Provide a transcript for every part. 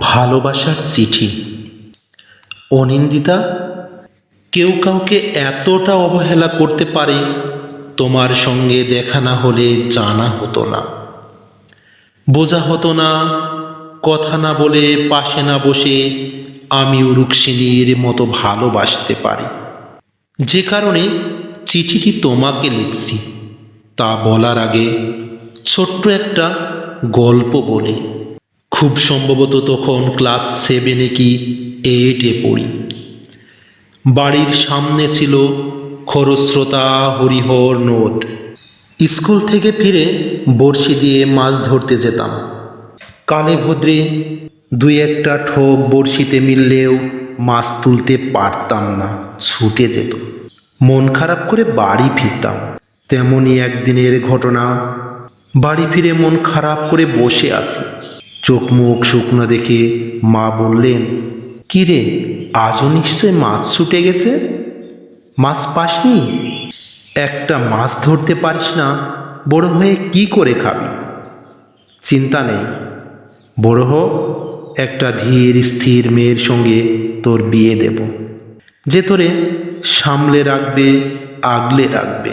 ভালোবাসার চিঠি। অনিন্দিতা, কেউ কাউকে এতটা অবহেলা করতে পারে, তোমার সঙ্গে দেখা না হলে জানা হতো না। বোঝা হতো না, কথা না বলে পাশে না বসে আমি রুক্মিণীর মতো ভালোবাসতে পারি। যে কারণে চিঠিটি তোমাকে লিখছি। তা বলার আগে ছোট্ট একটা গল্প বলি। খুব সম্ভবত তখন ক্লাস সেভেনে কি এইটে পড়ি। বাড়ির সামনে ছিল খরস্রোতা হরিহর নদ। স্কুল থেকে ফিরে বড়শি দিয়ে মাছ ধরতে যেতাম। কালে ভদ্রে দুই একটা ঠোক বড়শিতে মিললেও মাছ তুলতে পারতাম না, ছুটে যেত। মন খারাপ করে বাড়ি ফিরতাম। তেমনই একদিনের ঘটনা। বাড়ি ফিরে মন খারাপ করে বসে আছি। চোখ মুখ শুকনো দেখে মা বললেন, কি রে, আজও নিশ্চয় মাছ ছুটে গেছে? মাছ পাসনি? একটা মাছ ধরতে পারিস না, বড় হয়ে কি করে খাবি? চিন্তা নেই। বড় হ একটা ধীর, স্থির মেয়ের সঙ্গে তোর বিয়ে দেব। যে তোরে সামলে রাখবে, আগলে রাখবে।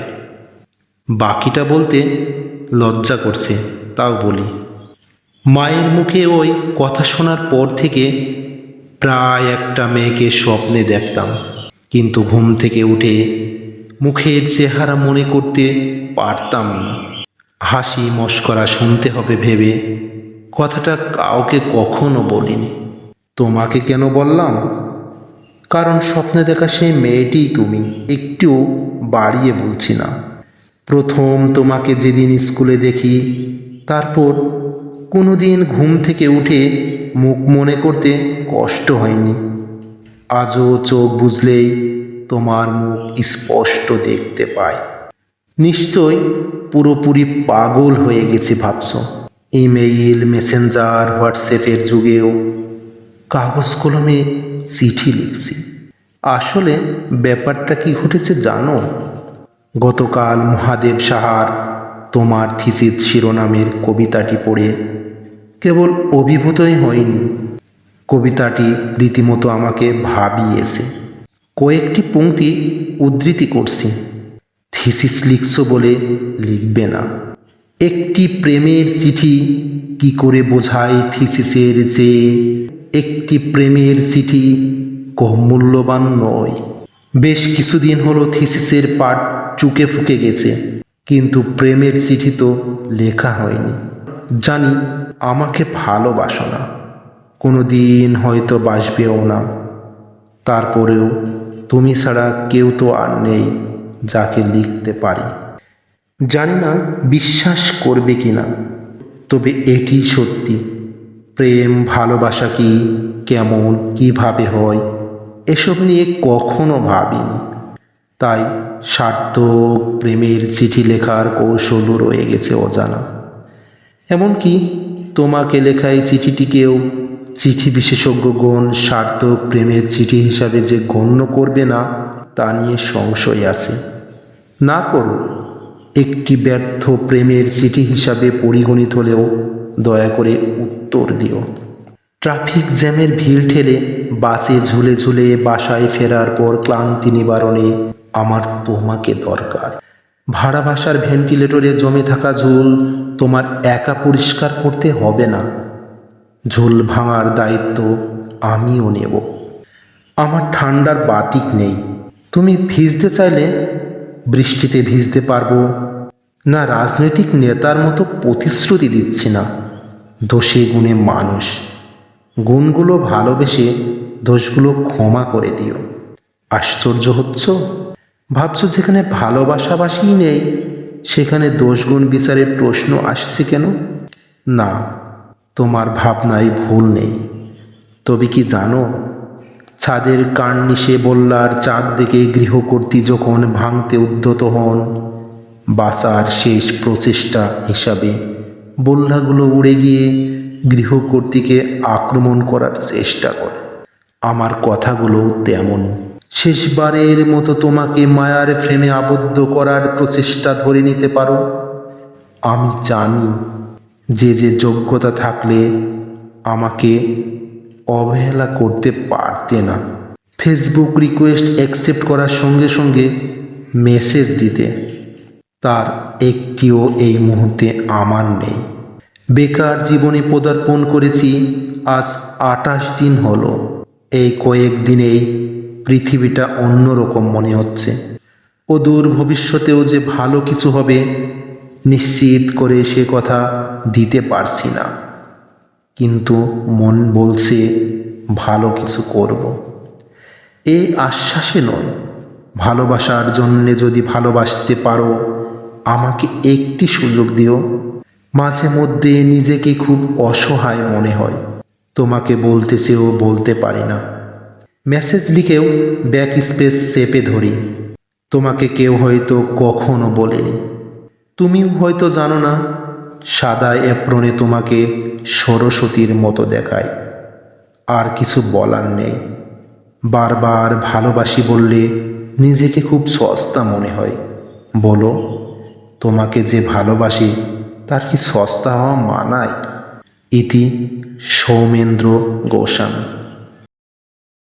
বাকিটা বলতে লজ্জা করছে, তাও বলি। মায়ের মুখে ওই কথা শোনার পর থেকে প্রায় একটা মেয়েকে স্বপ্নে দেখতাম। কিন্তু ঘুম থেকে উঠে মুখের চেহারা মনে করতে পারতাম না। হাসি মস্করা শুনতে হবে ভেবে কথাটা কাউকে কখনো বলিনি। তোমাকে কেন বললাম? কারণ স্বপ্নে দেখা সেই মেয়েটিই তুমি, একটু বাড়িয়ে বলছি না। প্রথম তোমাকে যেদিন স্কুলে দেখি, তারপর কোনো দিন ঘুম থেকে উঠে মুখ মনে করতে কষ্ট হয়নি। আজও চোখ বুঝলেই তোমার মুখ স্পষ্ট দেখতে পাই নিশ্চয় পুরোপুরি পাগল হয়ে গেছি ভাবছ। ইমেইল, মেসেঞ্জার, হোয়াটসঅ্যাপের যুগেও কাগজ কলমে চিঠি লিখছি। আসলে ব্যাপারটা কি ঘটেছে জানো? গতকাল মহাদেব সাহার তোমার থিসিস শিরোনামের কবিতাটি পড়ে কেবল অভিভূতই হয়নি। কবিতাটি রীতিমতো আমাকে ভাবিয়েছে। কয়েকটি পংক্তি উদ্ধৃতি করছি। থিসিস লিখছ বলে লিখবে না। একটি প্রেমের চিঠি কি করে বোঝায় থিসিসের যে? একটি প্রেমের চিঠি কম মূল্যবান নয়। বেশ কিছুদিন হলো থিসিসের পাঠ চুকে ফুকে গেছে। কিন্তু প্রেমের চিঠি তো লেখা হয়নি। জানি আমাকে ভালোবাসো না। কোনো দিন হয়তো বাসবেও না। তারপরেও তুমি ছাড়া কেউ তো আর নেই যাকে লিখতে পারি। জানি না বিশ্বাস করবে কি না তবে এটি সত্যি। প্রেম, ভালোবাসা কি, কেমন, কীভাবে হয়, এসব নিয়ে কখনো ভাবিনি। তাই স্বার্থ প্রেমের চিঠি লেখার কৌশলও রয়ে গেছে অজানা। এমনকি তোমাকে লেখা এই চিঠিটিকেও চিঠি বিশেষজ্ঞগণ সার্থক প্রেমের চিঠি হিসাবে যে গণ্য করবে না, তা নিয়ে সংশয় আছে। না করো, একটি ব্যর্থ প্রেমের চিঠি হিসাবে পরিগণিত হলেও দয়া করে উত্তর দিও। ট্রাফিক জ্যামের ভিড় ঠেলে বাসে ঝুলে ঝুলে বাসায় ফেরার পর ক্লান্তি নিবারণে আমার তোমাকে দরকার। ভাড়া বাসার ভেন্টিলেটরে জমে থাকা ঝুল তোমার একা পরিষ্কার করতে হবে না। ঝুল ভাঙার দায়িত্ব আমিও নেব। আমার ঠান্ডার বাতিক নেই। তুমি ভিজতে চাইলে বৃষ্টিতে ভিজতে পারব। না রাজনৈতিক নেতার মতো প্রতিশ্রুতি দিচ্ছি না। দোষে গুণে মানুষ। গুণগুলো ভালোবেসে দোষগুলো ক্ষমা করে দিও। আশ্চর্য হচ্ছ? ভাবছ যেখানে ভালোবাসাবাসিই নেই, সেখানে দোষগুণ বিচারের প্রশ্ন আসছে কেন? না, তোমার ভাবনায় ভুল নেই। তবে কি জানো, ছাদের কার্নিশে বল্লার চাঁদ দেখে গৃহকর্তী যখন ভাঙতে উদ্যত হন, বাঁচার শেষ প্রচেষ্টা হিসাবে বল্লাগুলো উড়ে গিয়ে গৃহকর্তীকে আক্রমণ করার চেষ্টা করে। আমার কথাগুলো তেমন শেষবারের মতো তোমাকে মায়ার ফ্রেমে আবদ্ধ করার প্রচেষ্টা ধরে নিতে পারো। আমি জানি যে যে যোগ্যতা থাকলে আমাকে অবহেলা করতে পারতে না। ফেসবুক রিকোয়েস্ট অ্যাকসেপ্ট করার সঙ্গে সঙ্গে মেসেজ দিতে। তার একটিও এই মুহূর্তে আমার নেই। বেকার জীবনে পদার্পণ করেছি। আজ আটাশ দিন হলো। এই কয়েক দিনেই পৃথিবীটা অন্যরকম মনে হচ্ছে। ও দূর ভবিষ্যতেও যে ভালো কিছু হবে, নিশ্চিত করে সে কথা দিতে পারছি না। কিন্তু মন বলছে, ভালো কিছু করব। এই আশ্বাসে নয়, ভালোবাসার জন্যে যদি ভালোবাসতে পারো, আমাকে একটি সুযোগ দিও। মাঝে মধ্যে নিজেকে খুব অসহায় মনে হয়। তোমাকে বলতে চেয়েও বলতে পারি না। মেসেজ লিখেও ব্যাক স্পেস চেপে ধরি। তোমাকে কেউ হয়তো কখনো বলেনি। তুমিও হয়তো জানো না, সাদা অ্যাপ্রনে তোমাকে সরস্বতীর মতো দেখায়। আর কিছু বলার নেই। বারবার ভালোবাসি বললে নিজেকে খুব সস্তা মনে হয়। বলো, তোমাকে যে ভালোবাসি, তার কি সস্তা হওয়া মানায়? ইতি সৌমেন্দ্র গোস্বামী।